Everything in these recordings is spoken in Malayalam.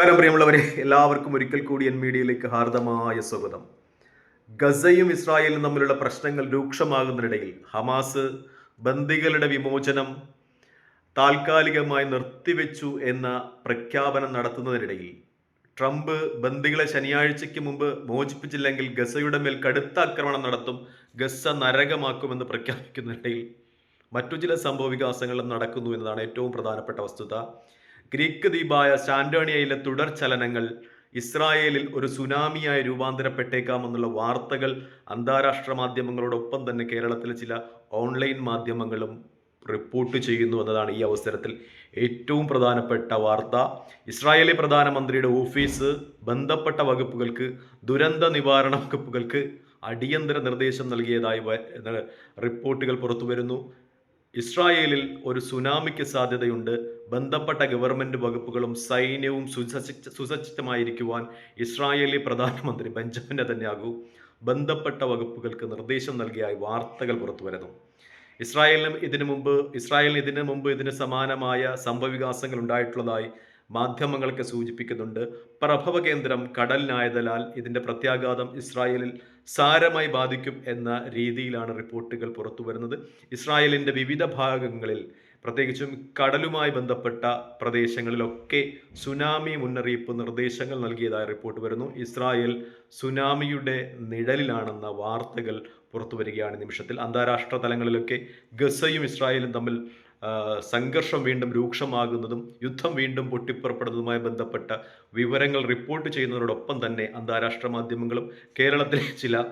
നമസ്കാരം പ്രിയമുള്ളവരെ എല്ലാവർക്കും ഒരിക്കൽ കൂടി എൻ മീഡിയയിലേക്ക് ഹാർദമായ സ്വാഗതം. ഗസയും ഇസ്രായേലും തമ്മിലുള്ള പ്രശ്നങ്ങൾ രൂക്ഷമാകുന്നതിനിടയിൽ ഹമാസ് ബന്ദികളുടെ വിമോചനം താൽക്കാലികമായി നിർത്തിവെച്ചു എന്ന പ്രഖ്യാപനം നടത്തുന്നതിനിടയിൽ ട്രംപ് ബന്ദികളെ ശനിയാഴ്ചയ്ക്ക് മുമ്പ് മോചിപ്പിച്ചില്ലെങ്കിൽ ഗസയുടെ മേൽ കടുത്ത ആക്രമണം നടത്തും ഗസ നരകമാക്കുമെന്ന് പ്രഖ്യാപിക്കുന്നതിനിടയിൽ മറ്റു ചില സംഭവ വികാസങ്ങളും നടക്കുന്നു എന്നതാണ് ഏറ്റവും പ്രധാനപ്പെട്ട വസ്തുത. ഗ്രീക്ക് ദ്വീപായ സാന്റോണിയയിലെ തുടർ ചലനങ്ങൾ ഇസ്രായേലിൽ ഒരു സുനാമിയായി രൂപാന്തരപ്പെട്ടേക്കാമെന്നുള്ള വാർത്തകൾ അന്താരാഷ്ട്ര മാധ്യമങ്ങളോടൊപ്പം തന്നെ കേരളത്തിലെ ചില ഓൺലൈൻ മാധ്യമങ്ങളും റിപ്പോർട്ട് ചെയ്യുന്നു എന്നതാണ് ഈ അവസരത്തിൽ ഏറ്റവും പ്രധാനപ്പെട്ട വാർത്ത. ഇസ്രായേലി പ്രധാനമന്ത്രിയുടെ ഓഫീസ് ബന്ധപ്പെട്ട വകുപ്പുകൾക്ക് ദുരന്ത നിവാരണ വകുപ്പുകൾക്ക് അടിയന്തര നിർദ്ദേശം നൽകിയതായി റിപ്പോർട്ടുകൾ പുറത്തു വരുന്നു ഇസ്രായേലിൽ ഒരു സുനാമിക്ക് സാധ്യതയുണ്ട്. ബന്ധപ്പെട്ട ഗവൺമെന്റ് വകുപ്പുകളും സൈന്യവും സുസജ്ജ സുസജ്ജിതമായിരിക്കുവാൻ ഇസ്രായേലി പ്രധാനമന്ത്രി ബെഞ്ചമിൻ നെതന്യാഹു ബന്ധപ്പെട്ട വകുപ്പുകൾക്ക് നിർദ്ദേശം നൽകിയായി വാർത്തകൾ പുറത്തുവരുന്നു ഇസ്രായേലിനും ഇതിനു മുമ്പ് ഇസ്രായേലിന് ഇതിനു മുമ്പ് ഇതിന് സമാനമായ സംഭവവികാസങ്ങൾ ഉണ്ടായിട്ടുള്ളതായി മാധ്യമങ്ങളൊക്കെ സൂചിപ്പിക്കുന്നുണ്ട്. പ്രഭവ കേന്ദ്രം കടലിനായതലാൽ ഇതിന്റെ പ്രത്യാഘാതം ഇസ്രായേലിൽ സാരമായി ബാധിക്കും എന്ന രീതിയിലാണ് റിപ്പോർട്ടുകൾ പുറത്തു വരുന്നത്. ഇസ്രായേലിന്റെ വിവിധ ഭാഗങ്ങളിൽ പ്രത്യേകിച്ചും കടലുമായി ബന്ധപ്പെട്ട പ്രദേശങ്ങളിലൊക്കെ സുനാമി മുന്നറിയിപ്പ് നിർദ്ദേശങ്ങൾ നൽകിയതായി റിപ്പോർട്ട് വരുന്നു. ഇസ്രായേൽ സുനാമിയുടെ നിഴലിലാണെന്ന വാർത്തകൾ പുറത്തു വരികയാണ് നിമിഷത്തിൽ. അന്താരാഷ്ട്ര തലങ്ങളിലൊക്കെ ഗസയും ഇസ്രായേലും തമ്മിൽ സംഘർഷം വീണ്ടും രൂക്ഷമാകുന്നതും യുദ്ധം വീണ്ടും പൊട്ടിപ്പുറപ്പെടുന്നതുമായി ബന്ധപ്പെട്ട വിവരങ്ങൾ റിപ്പോർട്ട് ചെയ്യുന്നതിനോടൊപ്പം തന്നെ അന്താരാഷ്ട്ര മാധ്യമങ്ങളും കേരളത്തിലെ ചില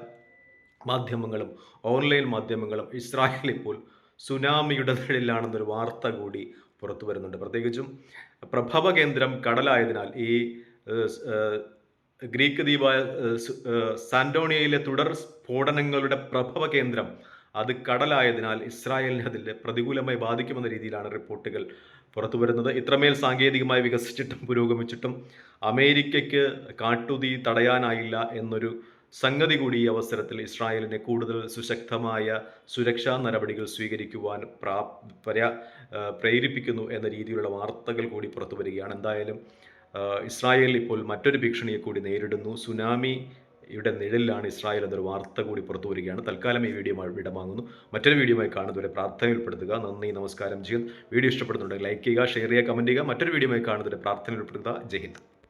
മാധ്യമങ്ങളും ഓൺലൈൻ മാധ്യമങ്ങളും ഇസ്രായേൽ ഇപ്പോൾ സുനാമിയുടെ നിഴലിലാണെന്നൊരു വാർത്ത കൂടി പുറത്തു വരുന്നുണ്ട്. പ്രത്യേകിച്ചും പ്രഭവ കേന്ദ്രം കടലായതിനാൽ ഈ ഗ്രീക്ക് ദ്വീപായ സാന്റോണിയയിലെ തുടർ സ്ഫോടനങ്ങളുടെ പ്രഭവ കേന്ദ്രം അത് കടലായതിനാൽ ഇസ്രായേലിനെ അതിൽ പ്രതികൂലമായി ബാധിക്കുമെന്ന രീതിയിലാണ് റിപ്പോർട്ടുകൾ പുറത്തു വരുന്നത് ഇത്രമേൽ സാങ്കേതികമായി വികസിച്ചിട്ടും പുരോഗമിച്ചിട്ടും അമേരിക്കയ്ക്ക് കാട്ടുതീ തടയാനായില്ല എന്നൊരു സംഗതി കൂടി ഈ അവസരത്തിൽ ഇസ്രായേലിനെ കൂടുതൽ സുശക്തമായ സുരക്ഷാ നടപടികൾ സ്വീകരിക്കുവാൻ പ്രാ പ്രേരിപ്പിക്കുന്നു എന്ന രീതിയിലുള്ള വാർത്തകൾ കൂടി പുറത്തു വരികയാണ് എന്തായാലും ഇസ്രായേൽ ഇപ്പോൾ മറ്റൊരു ഭീഷണിയെ കൂടി നേരിടുന്നു. സുനാമി യുടെ നിഴലിലാണ് ഇസ്രായേൽ എന്നൊരു വാർത്ത കൂടി പുറത്തു വരികയാണ്. തൽക്കാലം ഈ വീഡിയോ വിടമാങ്ങുന്നു മറ്റൊരു വീഡിയോയുമായി കാണുന്നവരെ പ്രാർത്ഥനയിൽ ഉൾപ്പെടുത്തുക നന്ദി നമസ്കാരം. ചെയ്യുന്നു വീഡിയോ ഇഷ്ടപ്പെടുന്നുണ്ടെങ്കിൽ ലൈക്ക് ചെയ്യുക ഷെയർ ചെയ്യുക കമന്റ് ചെയ്യുക. മറ്റൊരു വീഡിയോയുമായി കാണുന്നവരെ പ്രാർത്ഥനയിൽ ഉൾപ്പെടുത്തുക ജയ് ഹിന്ദ്.